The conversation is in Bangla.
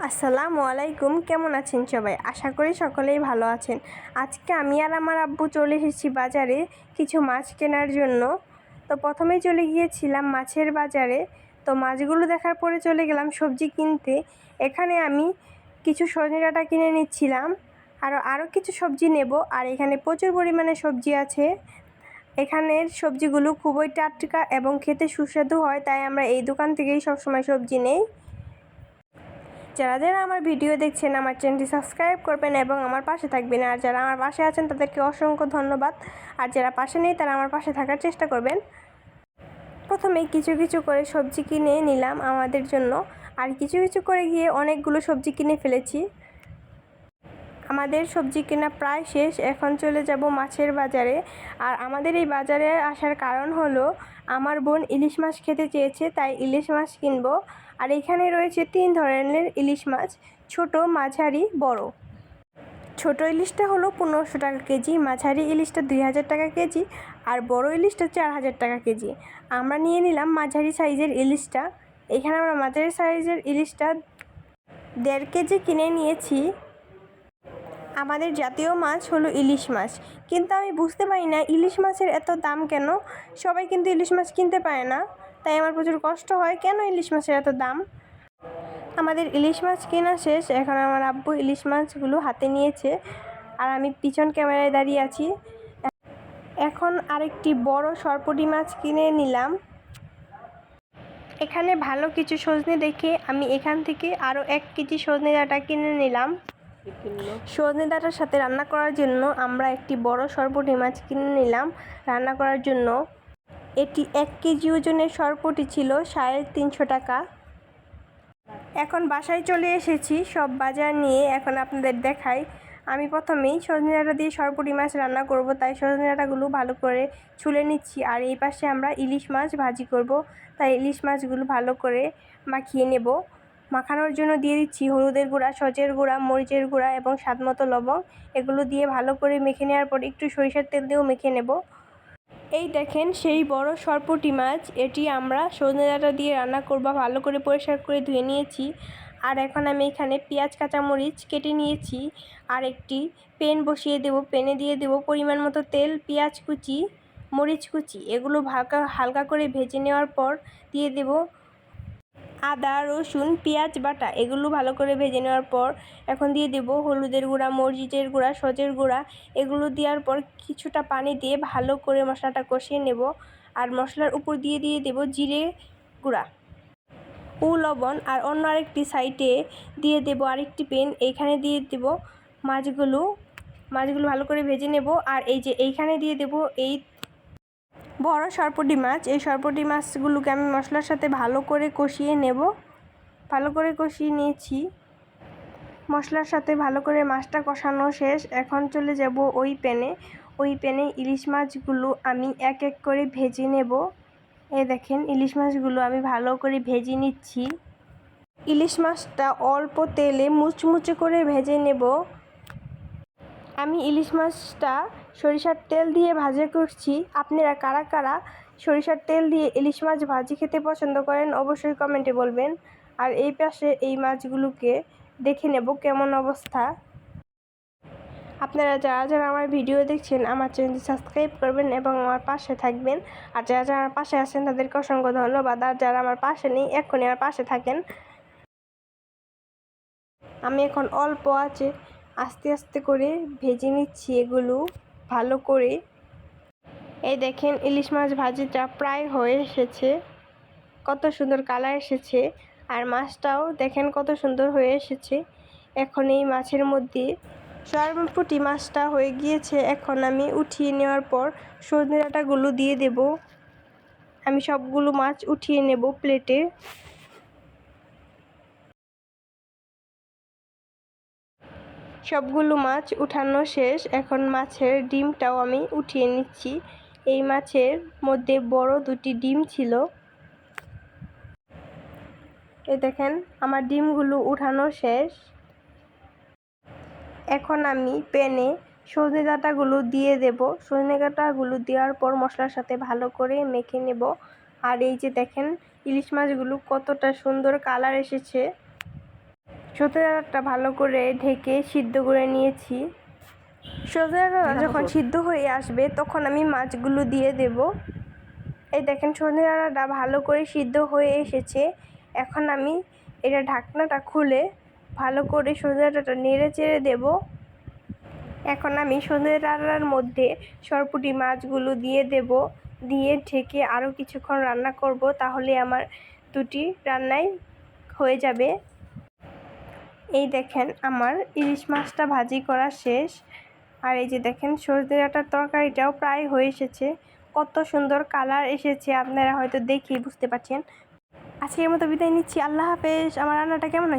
আসসালামু আলাইকুম, কেমন আছেন সবাই? আশা করি সকলেই ভালো আছেন। আজকে আমি আর আমার আব্বু চলে এসেছি বাজারে কিছু মাছ কেনার জন্য। তো প্রথমেই চলে গিয়েছিলাম মাছের বাজারে। তো মাছগুলো দেখার পরে চলে গেলাম সবজি কিনতে। এখানে আমি কিছু সজনে ডাঁটা কিনে নিচ্ছিলাম। আরও আরও কিছু সবজি নেব। আর এখানে প্রচুর পরিমাণে সবজি আছে। এখানের সবজিগুলো খুবই টাটকা এবং খেতে সুস্বাদু হয়, তাই আমরা এই দোকান থেকেই সবসময় সবজি নেই। যারা যারা আমার ভিডিও দেখছেন, আমার চ্যানেলটি সাবস্ক্রাইব করবেন এবং আমার পাশে থাকবেন। আর যারা আমার পাশে আছেন, তাদেরকে অসংখ্য ধন্যবাদ। আর যারা পাশে নেই, তারা আমার পাশে থাকার চেষ্টা করবেন। প্রথমে কিছু কিছু করে সবজি কিনে নিলাম আমাদের জন্য। আর কিছু কিছু করে গিয়ে অনেকগুলো সবজি কিনে ফেলেছি। আমাদের সবজি কেনা প্রায় শেষ, এখন চলে যাব মাছের বাজারে। আর আমাদের এই বাজারে আসার কারণ হলো, আমার বোন ইলিশ মাছ খেতে চেয়েছে, তাই ইলিশ মাছ কিনবো। আর এখানে রয়েছে তিন ধরনের ইলিশ মাছ, ছোট, মাঝারি, বড়। ছোট ইলিশটা হলো পনেরোশো টাকা কেজি, মাঝারি ইলিশটা দুই হাজার টাকা কেজি, আর বড় ইলিশটা চার হাজার টাকা কেজি। আমরা নিয়ে নিলাম মাঝারি সাইজের ইলিশটা। এখানে আমরা মাঝারি সাইজের ইলিশটা দেড় কেজি কিনে নিয়েছি। আমাদের জাতীয় মাছ হলো ইলিশ মাছ। কিন্তু আমি বুঝতে পারি না ইলিশ মাছের এত দাম কেন? সবাই কিন্তু ইলিশ মাছ কিনতে পারে না। তাই আমার প্রচুর কষ্ট হয়, কেন ইলিশ মাছের এত দাম? আমাদের ইলিশ মাছ কেনা শেষ, এখন আমার আব্বু ইলিশ মাছগুলো হাতে নিয়েছে আর আমি পিছন ক্যামেরায় দাঁড়িয়ে আছি। এখন আরেকটি বড় সরপটি মাছ কিনে নিলাম। এখানে ভালো কিছু সজনে দেখে আমি এখান থেকে আরও এক কেজি সজনে ডাঁটা কিনে নিলাম। সজনে ডাঁটার সাথে রান্না করার জন্য আমরা একটি বড় সরপটি মাছ কিনে নিলাম। রান্না করার জন্য এটি এক কেজি ওজনের সরপটি ছিল, সাড়ে তিনশো টাকা। এখন বাসায় চলে এসেছি, সব বাজার নিয়ে এখন আপনাদের দেখাই। আমি প্রথমেই সজনে ডাঁটা দিয়ে সরপুরি মাছ রান্না করব, তাই সজনে ডাঁটাগুলো ভালো করে ছুলে নিচ্ছি। আর এই পাশে আমরা ইলিশ মাছ ভাজি করব, তাই ইলিশ মাছগুলো ভালো করে মাখিয়ে নেব। মাখানোর জন্য দিয়ে দিচ্ছি হলুদের গুঁড়া, সজের গুঁড়া, মরিচের গুঁড়া এবং স্বাদমতো লবণ। এগুলো দিয়ে ভালো করে মেখে নেওয়ার পর একটু সরিষার তেল দিয়েও মেখে নেব। এই দেখেন সেই বড় সরপুটি মাছ, এটি আমরা সজনে ডাঁটা দিয়ে রান্না করব, ভালো করে পরিষ্কার করে ধুয়ে নিয়েছি। আর এখন আমি এখানে পেঁয়াজ, কাঁচামরিচ কেটে নিয়েছি। আর একটি পেন বসিয়ে দেব পেনে দিয়ে দেব পরিমাণ মতো তেল, পেঁয়াজ কুচি, মরিচ কুচি। এগুলো হালকা হালকা করে ভেজে নেওয়ার পর দিয়ে দেব আদা, রসুন, পেঁয়াজ, বাটা এগুলো ভালো করে ভেজে নেওয়ার পর এখন দিয়ে দেব হলুদের গুঁড়া, মরিচের গুঁড়া, সজের গুঁড়া। এগুলো দেওয়ার পর কিছুটা পানি দিয়ে ভালো করে মশলাটা কষিয়ে নেব আর মশলার উপর দিয়ে দিয়ে দেব জিরে গুঁড়া। ও, লবণ আর অন্য আরেকটি সাইডে দিয়ে দেব আরেকটি পেন। এইখানে দিয়ে দেব মাছগুলো। মাছগুলো ভালো করে ভেজে নেব আর এই যে এইখানে দিয়ে দেব এই বড় সরপটি মাছ। এই সরপটি মাছগুলোকে আমি মশলার সাথে ভালো করে কষিয়ে নেব। ভালো করে কষিয়ে নিয়েছি। মশলার সাথে ভালো করে মাছটা কষানো শেষ। এখন চলে যাব ওই প্যানে। ওই প্যানে ইলিশ মাছগুলো আমি এক এক করে ভেজে নেব। এই দেখেন, ইলিশ মাছগুলো আমি ভালো করে ভেজে নিচ্ছি। ইলিশ মাছটা অল্প তেলে মুচমুচে করে ভেজে নেব। আমি ইলিশ মাছটা সরিষার তেল দিয়ে ভাজা করছি। আপনারা কারা কারা সরিষার তেল দিয়ে ইলিশ মাছ ভাজি খেতে পছন্দ করেন অবশ্যই কমেন্টে বলবেন। আর এই পাশে এই মাছগুলোকে দেখে নেব কেমন অবস্থা। আপনারা যারা যারা আমার ভিডিও দেখছেন, আমার চ্যানেলটি সাবস্ক্রাইব করবেন এবং আমার পাশে থাকবেন। আর যারা যারা আমার পাশে আছেন, তাদেরকে অসংখ্য ধন্যবাদ। আর যারা আমার পাশে নেই, এক্ষুনি আমার পাশে থাকেন। আমি এখন অল্প আছে। আস্তে আস্তে করে ভেজে নিচ্ছি এগুলো ভালো করে। এই দেখেন ইলিশ মাছ ভাজিটা প্রায় হয়ে এসেছে। কত সুন্দর কালার এসেছে। আর মাছটাও দেখেন কত সুন্দর হয়ে এসেছে। এখন এই মাছের মধ্যে সয়াবিনপুটি মাছটা হয়ে গিয়েছে। এখন আমি উঠিয়ে নেওয়ার পর সজনে ডাঁটাগুলো দিয়ে দেব। আমি সবগুলো মাছ উঠিয়ে নেব প্লেটে। সবগুলো মাছ উঠানো শেষ। এখন মাছের ডিমটাও আমি উঠিয়ে নিচ্ছি। এই মাছের মধ্যে বড় দুটি ডিম ছিল। এ দেখেন, আমার ডিমগুলো উঠানো শেষ। এখন আমি প্যানে সজনে ডাঁটাগুলো দিয়ে দেব। সজনে ডাঁটাগুলো দেওয়ার পর মশলার সাথে ভালো করে মেখে নেব। আর এই যে দেখেন, ইলিশ মাছগুলো কতটা সুন্দর কালার এসেছে। সজনে ডাঁটাটা ভালো করে ঢেকে সিদ্ধ করে নিয়েছি। সজনে ডাঁটা যখন সিদ্ধ হয়ে আসবে, তখন আমি মাছগুলো দিয়ে দেব। এই দেখেন সজনে ডাঁটাটা ভালো করে সিদ্ধ হয়ে এসেছে। এখন আমি এটা ঢাকনাটা খুলে ভালো করে সজনে ডাঁটাটা নেড়ে চেড়ে দেবো। এখন আমি সজনে ডাঁটার মধ্যে সরপুটি মাছগুলো দিয়ে দেব। দিয়ে ঢেকে আরও কিছুক্ষণ রান্না করব, তাহলে আমার দুটি রান্নাই হয়ে যাবে। এই দেখেন আমার ইলিশ মাছটা ভাজি করা শেষ। আর এই যে দেখেন সর্ষে ডাটার তরকারিটাও প্রায় হয়ে এসেছে। কত সুন্দর কালার এসেছে, আপনারা হয়তো দেখেই বুঝতে পারছেন। আজকের মতো বিদায় নিচ্ছি, আল্লাহ হাফেজ। আমার রান্নাটা কেমন